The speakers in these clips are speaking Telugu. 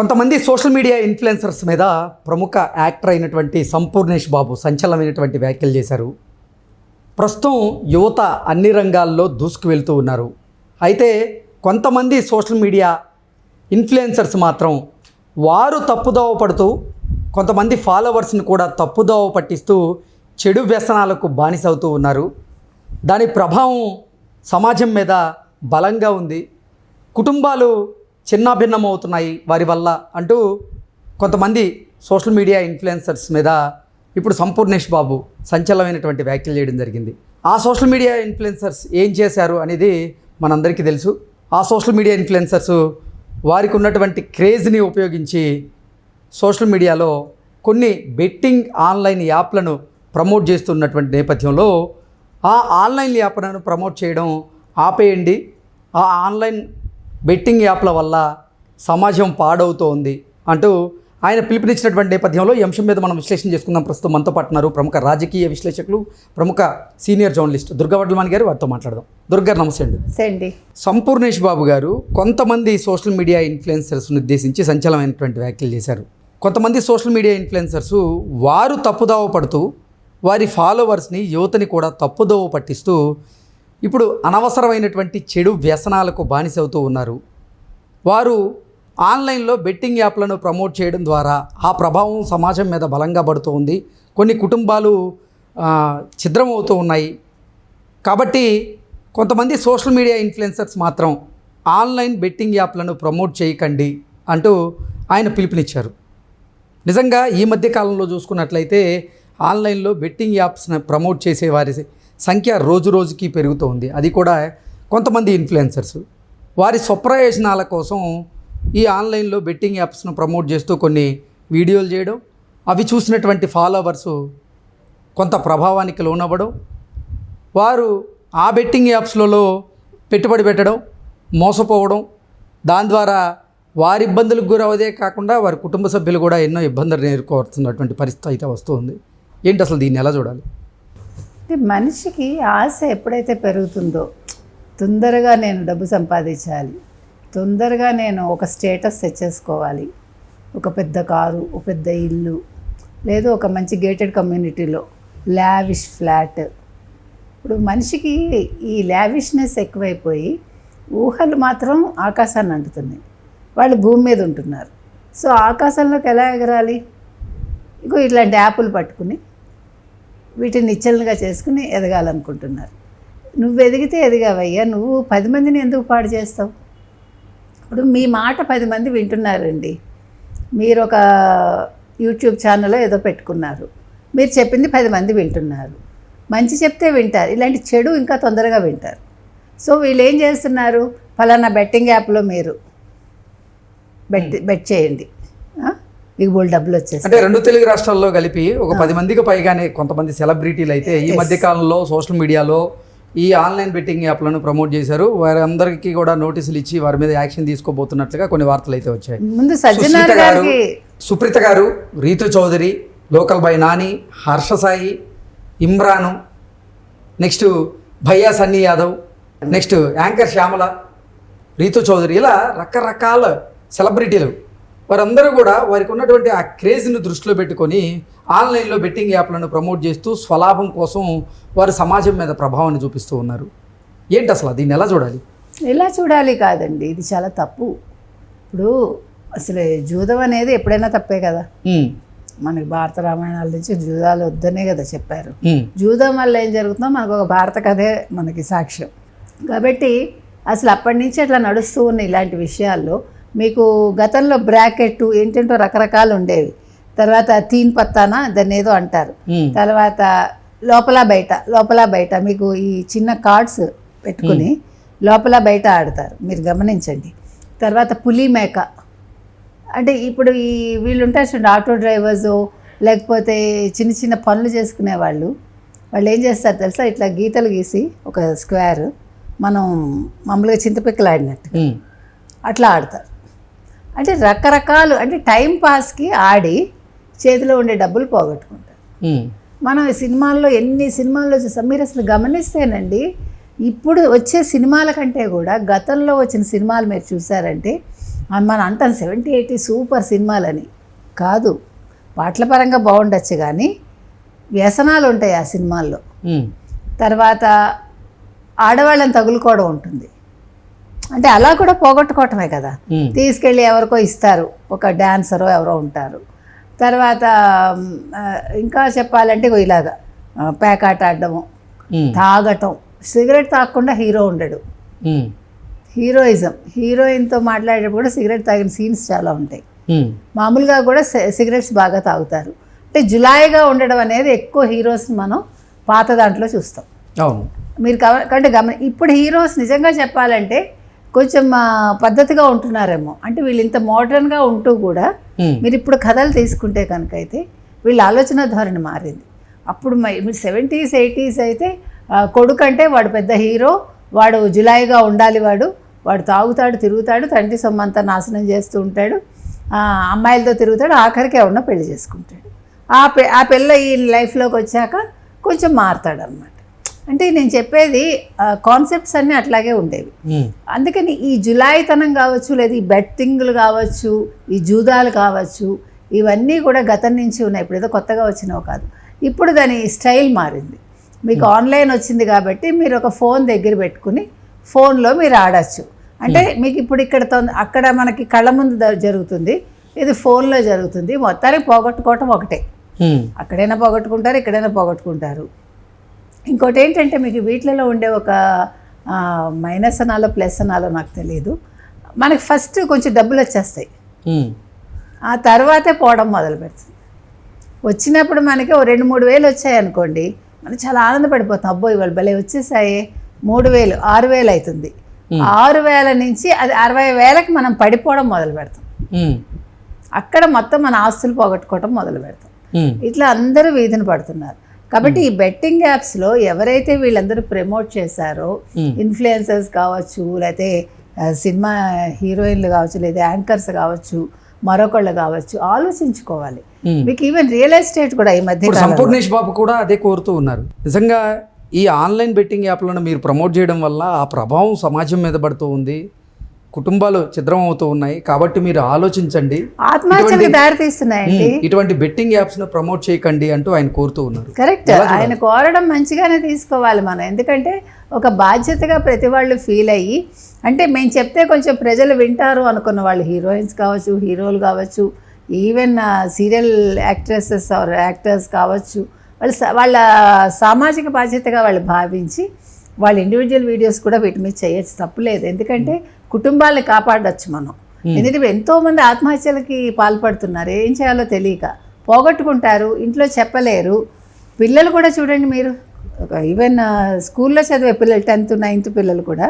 కొంతమంది సోషల్ మీడియా ఇన్ఫ్లుయెన్సర్స్ మీద ప్రముఖ యాక్టర్ అయినటువంటి సంపూర్ణేష్ బాబు సంచలనమైనటువంటి వ్యాఖ్యలు చేశారు. ప్రస్తుతం యువత అన్ని రంగాల్లో దూసుకు వెళ్తూ ఉన్నారు. అయితే కొంతమంది సోషల్ మీడియా ఇన్ఫ్లుయెన్సర్స్ మాత్రం వారు తప్పుదోవ పడుతూ కొంతమంది ఫాలోవర్స్ని కూడా తప్పుదోవ పట్టిస్తూ చెడు వ్యసనాలకు బానిసవుతూ ఉన్నారు. దాని ప్రభావం సమాజం మీద బలంగా ఉంది. కుటుంబాలు చిన్నాభిన్నమవుతున్నాయి వారి వల్ల అంటూ కొంతమంది సోషల్ మీడియా ఇన్ఫ్లుయెన్సర్స్ మీద ఇప్పుడు సంపూర్ణేష్ బాబు సంచలనమైనటువంటి వ్యాఖ్యలు చేయడం జరిగింది. ఆ సోషల్ మీడియా ఇన్ఫ్లుయెన్సర్స్ ఏం చేశారు అనేది మనందరికీ తెలుసు. ఆ సోషల్ మీడియా ఇన్ఫ్లుయెన్సర్స్ వారికి ఉన్నటువంటి క్రేజ్ని ఉపయోగించి సోషల్ మీడియాలో కొన్ని బెట్టింగ్ ఆన్లైన్ యాప్లను ప్రమోట్ చేస్తున్నటువంటి నేపథ్యంలో ఆ ఆన్లైన్ యాప్లను ప్రమోట్ చేయడం ఆపేయండి. ఆ ఆన్లైన్ బెట్టింగ్ యాప్ల వల్ల సమాజం పాడవుతోంది అంటూ ఆయన పిలుపునిచ్చినటువంటి నేపథ్యంలో ఈ అంశం మీద మనం విశ్లేషణ చేసుకుందాం. ప్రస్తుతం మనతో పాటు ఉన్నారు ప్రముఖ రాజకీయ విశ్లేషకులు ప్రముఖ సీనియర్ జర్నలిస్ట్ దుర్గా వడ్లమాని గారు. వారితో మాట్లాడదాం. దుర్గా నమస్తే అండి. సండి సంపూర్ణేష్ బాబు గారు కొంతమంది సోషల్ మీడియా ఇన్ఫ్లుయెన్సర్స్ను ఉద్దేశించి సంచలనమైనటువంటి వ్యాఖ్యలు చేశారు. కొంతమంది సోషల్ మీడియా ఇన్ఫ్లుయెన్సర్స్ వారు తప్పుదోవ పడుతూ వారి ఫాలోవర్స్ని యువతని కూడా తప్పుదోవ పట్టిస్తూ ఇప్పుడు అనవసరమైనటువంటి చెడు వ్యసనాలకు బానిసవుతూ ఉన్నారు. వారు ఆన్లైన్లో బెట్టింగ్ యాప్లను ప్రమోట్ చేయడం ద్వారా ఆ ప్రభావం సమాజం మీద బలంగా పడుతూ ఉంది. కొన్ని కుటుంబాలు ఛిద్రమవుతూ ఉన్నాయి. కాబట్టి కొంతమంది సోషల్ మీడియా ఇన్ఫ్లుయెన్సర్స్ మాత్రం ఆన్లైన్ బెట్టింగ్ యాప్లను ప్రమోట్ చేయకండి అంటూ ఆయన పిలుపునిచ్చారు. నిజంగా ఈ మధ్య కాలంలో చూసుకున్నట్లయితే ఆన్లైన్లో బెట్టింగ్ యాప్స్ని ప్రమోట్ చేసే వారి సంఖ్య రోజు రోజుకి పెరుగుతోంది అది కూడా కొంతమంది ఇన్ఫ్లుయెన్సర్స్ వారి స్వప్రయోజనాల కోసం ఈ ఆన్లైన్లో బెట్టింగ్ యాప్స్ను ప్రమోట్ చేస్తూ కొన్ని వీడియోలు చేయడం అవి చూసినటువంటి ఫాలోవర్స్ కొంత ప్రభావానికి లోనవ్వడం వారు ఆ బెట్టింగ్ యాప్స్లలో పెట్టుబడి పెట్టడం మోసపోవడం దాని ద్వారా వారి ఇబ్బందులకు గురవదే కాకుండా వారి కుటుంబ సభ్యులు కూడా ఎన్నో ఇబ్బందులు ఎదుర్కోవాల్సినటువంటి పరిస్థితి అయితే వస్తుంది ఏంటి అసలు దీన్ని ఎలా చూడాలి? అంటే మనిషికి ఆశ ఎప్పుడైతే పెరుగుతుందో తొందరగా నేను డబ్బు సంపాదించాలి తొందరగా నేను ఒక స్టేటస్ తెచ్చేసుకోవాలి ఒక పెద్ద కారు ఒక పెద్ద ఇల్లు లేదు ఒక మంచి గేటెడ్ కమ్యూనిటీలో లావిష్ ఫ్లాట్. ఇప్పుడు మనిషికి ఈ లావిష్నెస్ ఎక్కువైపోయి ఊహలు మాత్రం ఆకాశాన్ని అంటుతున్నాయి. వాళ్ళు భూమి మీద ఉంటున్నారు. సో ఆకాశంలోకి ఎలా ఎగరాలి? ఇగో ఇట్లాంటి యాప్లు పట్టుకుని వీటిని నిశ్చలంగా చేసుకుని ఎదగాలనుకుంటున్నారు. నువ్వు ఎదిగితే ఎదిగావయ్యా నువ్వు పది మందిని ఎందుకు పాడు చేస్తావు? ఇప్పుడు మీ మాట పది మంది వింటున్నారండి. మీరు ఒక యూట్యూబ్ ఛానల్లో ఏదో పెట్టుకున్నారు. మీరు చెప్పింది పది మంది వింటున్నారు. మంచి చెప్తే వింటారు ఇలాంటి చెడు ఇంకా తొందరగా వింటారు. సో వీళ్ళు ఏం చేస్తున్నారు? ఫలానా బెట్టింగ్ యాప్లో మీరు బెట్ బెట్ చేయండి? మీకు బోల్ డబ్బులు వచ్చేస్తాయి. అంటే రెండు తెలుగు రాష్ట్రాల్లో కలిపి ఒక పది మందికి పైగానే కొంతమంది సెలబ్రిటీలు అయితే ఈ మధ్య కాలంలో సోషల్ మీడియాలో ఈ ఆన్లైన్ బెట్టింగ్ యాప్లను ప్రమోట్ చేశారు. వారందరికీ కూడా నోటీసులు ఇచ్చి వారి మీద యాక్షన్ తీసుకోబోతున్నట్లుగా కొన్ని వార్తలు అయితే వచ్చాయి. ముందు సజ్జనార్ గారు సుప్రీత గారు Ritu Chowdary local boy Nani Harsha Sai Imran next Bhayya Sunny Yadav next anchor Shyamala Ritu Chowdary ఇలా రకరకాల సెలబ్రిటీలు వారందరూ కూడా వారికి ఉన్నటువంటి ఆ క్రేజ్ని దృష్టిలో పెట్టుకొని ఆన్లైన్లో బెట్టింగ్ యాప్లను ప్రమోట్ చేస్తూ స్వలాభం కోసం వారు సమాజం మీద ప్రభావాన్ని చూపిస్తూ ఉన్నారు. ఏంటి అసలు దీన్ని ఎలా చూడాలి? ఎలా చూడాలి కాదండి ఇది చాలా తప్పు. ఇప్పుడు అసలు జూదం అనేది ఎప్పుడైనా తప్పే కదా. మనకి భారత రామాయణాల నుంచి జూదాలు వద్దనే కదా చెప్పారు. జూదం వల్ల ఏం జరుగుతుందో మనకు ఒక భారత కథే మనకి సాక్ష్యం. కాబట్టి అసలు అప్పటి నుంచి అట్లా నడుస్తూ ఉన్న ఇలాంటి విషయాల్లో మీకు గతంలో బ్రాకెట్ ఏంటంటో రకరకాలు ఉండేవి. తర్వాత తీన్ పత్తానా దాన్ని ఏదో అంటారు. తర్వాత లోపల బయట లోపల బయట మీకు ఈ చిన్న కార్డ్స్ పెట్టుకుని లోపల బయట ఆడతారు. మీరు గమనించండి. తర్వాత పులి మేక. అంటే ఇప్పుడు ఈ వీళ్ళు ఉంటారు చూడండి ఆటో డ్రైవర్స్ లేకపోతే చిన్న చిన్న పనులు చేసుకునే వాళ్ళు వాళ్ళు ఏం చేస్తారు తెలుసా? ఇట్లా గీతలు గీసి ఒక స్క్వేర్ మనం మామూలుగా చింతపిక్కలు ఆడినట్టు అట్లా ఆడతారు. అంటే రకరకాలు అంటే టైం పాస్కి ఆడి చేతిలో ఉండే డబ్బులు పోగొట్టుకుంటారు. మనం సినిమాల్లో ఎన్ని సినిమాల్లో చూసాం? మీరు అసలు గమనిస్తేనండి ఇప్పుడు వచ్చే సినిమాల కంటే కూడా గతంలో వచ్చిన సినిమాలు మీరు చూసారంటే మనం అంటాం సెవెంటీ ఎయిటీ సూపర్ సినిమాలని. కాదు పాటల పరంగా బాగుండొచ్చు కానీ వ్యసనాలు ఉంటాయి ఆ సినిమాల్లో. తర్వాత ఆడవాళ్ళని తగులుకోవడం ఉంటుంది. అంటే అలా కూడా పోగొట్టుకోవటమే కదా. తీసుకెళ్ళి ఎవరికో ఇస్తారు. ఒక డాన్సరో ఎవరో ఉంటారు. తర్వాత ఇంకా చెప్పాలంటే ఇలాగా పేకాట ఆడడము తాగటం. సిగరెట్ తాగకుండా హీరో ఉండడు. హీరోయిజం. హీరోయిన్తో మాట్లాడేటప్పుడు కూడా సిగరెట్ తాగిన సీన్స్ చాలా ఉంటాయి. మామూలుగా కూడా సిగరెట్స్ బాగా తాగుతారు. అంటే జులాయిగా ఉండడం అనేది ఎక్కువ హీరోస్ మనం పాత దాంట్లో చూస్తాం. అవును. మీరు కంటే గమని ఇప్పుడు హీరోస్ నిజంగా చెప్పాలంటే కొంచెం పద్ధతిగా ఉంటున్నారేమో. అంటే వీళ్ళు ఇంత మోడర్న్గా ఉంటూ కూడా మీరు ఇప్పుడు కథలు తీసుకుంటే కనుక అయితే వీళ్ళ ఆలోచన ధోరణి మారింది. అప్పుడు మీరు సెవెంటీస్ ఎయిటీస్ అయితే కొడుకు అంటే వాడు పెద్ద హీరో వాడు జులాయిగా ఉండాలి వాడు వాడు తాగుతాడు తిరుగుతాడు తండ్రి సొమ్మంతా నాశనం చేస్తూ ఉంటాడు అమ్మాయిలతో తిరుగుతాడు ఆఖరికి ఎవరినో పెళ్ళి చేసుకుంటాడు. ఆ పె ఆ పిల్ల ఈ లైఫ్లోకి వచ్చాక కొంచెం మారుతాడు అనమాట అంటే నేను చెప్పేది కాన్సెప్ట్స్ అన్నీ అట్లాగే ఉండేవి. అందుకని ఈ జులాయితనం కావచ్చు లేదా ఈ బెట్టింగ్లు కావచ్చు ఈ జూదాలు కావచ్చు ఇవన్నీ కూడా గతం నుంచి ఉన్నాయి. ఇప్పుడు ఏదో కొత్తగా వచ్చినవి కాదు. ఇప్పుడు దాని స్టైల్ మారింది. మీకు ఆన్లైన్ వచ్చింది కాబట్టి మీరు ఒక ఫోన్ దగ్గర పెట్టుకుని ఫోన్లో మీరు ఆడచ్చు. అంటే మీకు ఇప్పుడు ఇక్కడ అక్కడ మనకి కళ్ళ ముందు జరుగుతుంది ఇది ఫోన్లో జరుగుతుంది. మొత్తానికి పోగొట్టుకోవటం ఒకటే. అక్కడైనా పోగొట్టుకుంటారు ఇక్కడైనా పోగొట్టుకుంటారు. ఇంకోటి ఏంటంటే మీకు వీటిలలో ఉండే ఒక మైనస్ అనాలో ప్లస్ అనాలో నాకు తెలియదు మనకి ఫస్ట్ కొంచెం డబ్బులు వచ్చేస్తాయి. ఆ తర్వాతే పోవడం మొదలు పెడుతుంది వచ్చినప్పుడు మనకి ఓ రెండు మూడు వేలు వచ్చాయి అనుకోండి మనం చాలా ఆనందపడిపోతాం. అబ్బో ఇవాళ భలే వచ్చేసాయి. మూడు వేలు ఆరు వేలు అవుతుంది. ఆరు వేల నుంచి అది అరవై వేలకి మనం పడిపోవడం మొదలు పెడతాం. అక్కడ మొత్తం మన ఆస్తులు పోగొట్టుకోవడం మొదలు పెడతాం. ఇట్లా అందరూ వీధిని పడుతున్నారు. కాబట్టి ఈ బెట్టింగ్ యాప్స్లో ఎవరైతే వీళ్ళందరూ ప్రమోట్ చేశారో. ఇన్ఫ్లుయెన్సర్స్ కావచ్చు లేకపోతే సినిమా హీరోయిన్లు కావచ్చు లేదా యాంకర్స్ కావచ్చు మరొకళ్ళు కావచ్చు ఆలోచించుకోవాలి. మీకు ఈవెన్ రియల్ ఎస్టేట్ కూడా ఈ మధ్య సంపూర్ణేష్ బాబు కూడా అదే కోరుతూ ఉన్నారు నిజంగా ఈ ఆన్లైన్ బెట్టింగ్ యాప్లను మీరు ప్రమోట్ చేయడం వల్ల ఆ ప్రభావం సమాజం మీద పడుతూ ఉంది కుటుంబాలు ఛిద్రం అవుతూ ఉన్నాయి. కాబట్టి మీరు ఆలోచించండి. ఆత్మహత్యలకు ఇటువంటి బెట్టింగ్ యాప్స్ను ప్రమోట్ చేయకండి అంటూ ఆయన కోరుతూ ఉన్నారు. కరెక్ట్. ఆయన కోరడం మంచిగానే తీసుకోవాలి మనం. ఎందుకంటే ఒక బాధ్యతగా ప్రతి వాళ్ళు ఫీల్ అయ్యి అంటే మేము చెప్తే కొంచెం ప్రజలు వింటారు అనుకున్న వాళ్ళు. హీరోయిన్స్ కావచ్చు హీరోలు కావచ్చు even serial actresses or actors కావచ్చు. వాళ్ళు వాళ్ళ సామాజిక బాధ్యతగా వాళ్ళు భావించి వాళ్ళ ఇండివిజువల్ వీడియోస్ కూడా వీటి మీద చేయొచ్చు. తప్పులేదు ఎందుకంటే కుటుంబాలను కాపాడొచ్చు మనం. ఎందుకంటే ఎంతోమంది ఆత్మహత్యలకి పాల్పడుతున్నారు. ఏం చేయాలో తెలియక పోగొట్టుకుంటారు ఇంట్లో చెప్పలేరు. పిల్లలు కూడా చూడండి మీరు. ఈవెన్ స్కూల్లో చదివే పిల్లలు టెన్త్ నైన్త్ పిల్లలు కూడా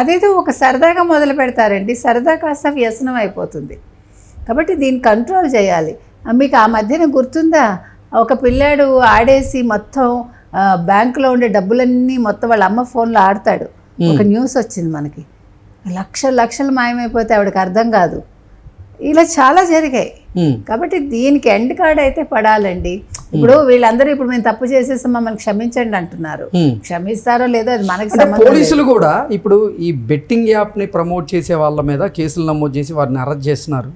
అదేదో ఒక సరదాగా మొదలు పెడతారండి. సరదా కాస్త వ్యసనం అయిపోతుంది. కాబట్టి దీన్ని కంట్రోల్ చేయాలి. మీకు ఆ మధ్యన గుర్తుందా? ఒక పిల్లాడు ఆడేసి మొత్తం బ్యాంకులో ఉండే డబ్బులన్నీ మొత్తం వాళ్ళ అమ్మ ఫోన్లో ఆడతాడు. ఒక న్యూస్ వచ్చింది మనకి. లక్షలు లక్షలు మాయమైపోతే ఆవిడకి అర్థం కాదు. ఇలా చాలా జరిగాయి. కాబట్టి దీనికి ఎండ్ కార్డ్ అయితే పడాలండి. ఇప్పుడు వీళ్ళందరూ ఇప్పుడు మేము తప్పు చేసేసి మమ్మల్ని క్షమించండి అంటున్నారు. క్షమిస్తారో లేదో అది మనకి. పోలీసులు కూడా ఇప్పుడు ఈ బెట్టింగ్ యాప్ని ప్రమోట్ చేసే వాళ్ళ మీద కేసులు నమోదు చేసి వారిని అరెస్ట్ చేస్తున్నారు.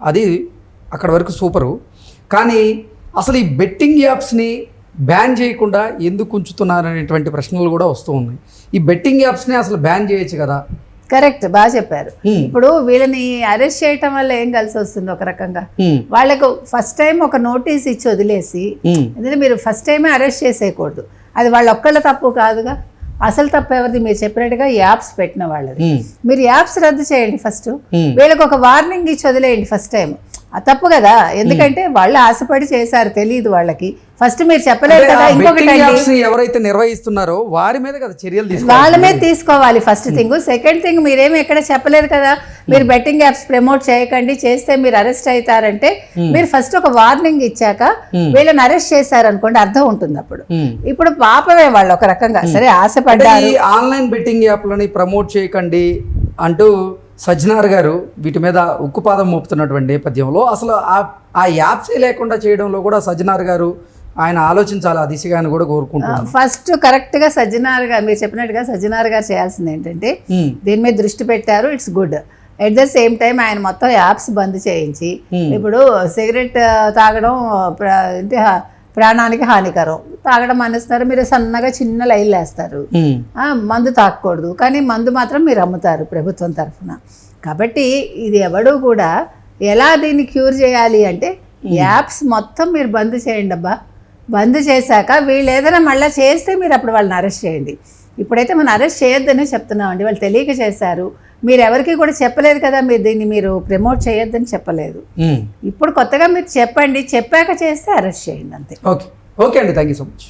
అది అక్కడ వరకు సూపరు. కానీ అసలు ఈ బెట్టింగ్ యాప్స్ని బ్యాన్ చేయకుండా ఎందుకు ఉంచుతున్నారు అనేటువంటి ప్రశ్నలు కూడా వస్తూ ఉన్నాయి. ఈ బెట్టింగ్ యాప్స్ని అసలు బ్యాన్ చేయొచ్చు కదా? కరెక్ట్ బాగా చెప్పారు. ఇప్పుడు వీళ్ళని అరెస్ట్ చేయటం వల్ల ఏం కలిసి వస్తుంది ఒక రకంగా? వాళ్ళకు ఫస్ట్ టైం ఒక నోటీస్ ఇచ్చి వదిలేసి ఎందుకంటే మీరు ఫస్ట్ టైమే అరెస్ట్ చేసేయకూడదు. అది వాళ్ళ ఒక్కళ్ళ తప్పు కాదుగా. అసలు తప్పు ఎవరిది? మీరు చెప్పినట్టుగా యాప్స్ పెట్టిన వాళ్ళది. మీరు యాప్స్ రద్దు చేయండి ఫస్ట్. వీళ్ళకి ఒక వార్నింగ్ ఇచ్చి వదిలేయండి ఫస్ట్ టైం. తప్పు కదా? ఎందుకంటే వాళ్ళు ఆశపడి చేశారు తెలియదు వాళ్ళకి. ఫస్ట్ మీరు చెప్పలేరు అంటే కదా ఇంకొకటి ఎవరైతే నిర్వహిస్తున్నారో వారి మీద కదా చర్యలు వాళ్ళ తీసుకోవాలి. మీద తీసుకోవాలి ఫస్ట్ థింగ్. సెకండ్ థింగ్ మీరేమి ఎక్కడ చెప్పలేదు కదా? మీరు బెట్టింగ్ యాప్స్ ప్రమోట్ చేయకండి చేస్తే మీరు అరెస్ట్ అవుతారంటే మీరు ఫస్ట్ ఒక వార్నింగ్ ఇచ్చాక వీళ్ళని అరెస్ట్ చేశారనుకోండి అర్థం ఉంటుంది అప్పుడు. ఇప్పుడు పాపమే వాళ్ళు ఒక రకంగా. సరే ఆశపడ్డారు. ఆన్లైన్ బెట్టింగ్ యాప్లని ప్రమోట్ చేయకండి అంటూ సజ్జనార్ గారు వీటి మీద ఉక్కుపాదం మోపుతున్నటువంటి నేపథ్యంలో అసలు ఆ ఆ యాప్సే లేకుండా చేయడంలో కూడా సజ్జనార్ గారు ఆయన ఆలోచించాలి ఆ దిశగా అని కూడా కోరుకుంటున్నాను ఫస్ట్ కరెక్ట్గా సజ్జనార్ గారు మీరు చెప్పినట్టుగా సజ్జనార్ గారు చేయాల్సింది ఏంటంటే దీని మీద దృష్టి పెట్టారు it's good at the same time ఆయన మొత్తం యాప్స్ బంద్ చేయించి. ఇప్పుడు సిగరెట్ తాగడం హా- ప్రాణానికి హానికరం. తాగడం మానేస్తారు మీరు సన్నగా చిన్న లైన్లు వేస్తారు మందు తాకూడదు. కానీ మందు మాత్రం మీరు అమ్ముతారు ప్రభుత్వం తరఫున. కాబట్టి ఇది ఎవడు కూడా ఎలా దీన్ని క్యూర్ చేయాలి అంటే యాప్స్ మొత్తం మీరు బంద్ చేయండి అబ్బా. బంద్ చేశాక వీళ్ళు ఏదైనా మళ్ళీ చేస్తే మీరు అప్పుడు వాళ్ళని అరెస్ట్ చేయండి. ఇప్పుడైతే మనం అరెస్ట్ చేయొద్దనే చెప్తున్నామండి. వాళ్ళు తెలియక చేశారు. మీరు ఎవరికి కూడా చెప్పలేదు కదా మీరు దీన్ని మీరు ప్రమోట్ చేయొద్దని చెప్పలేదు. ఇప్పుడు కొత్తగా మీరు చెప్పండి చెప్పాక చేస్తే అరెస్ట్ చేయండి అంతే. ఓకే. ఓకే అండి. Thank you so much.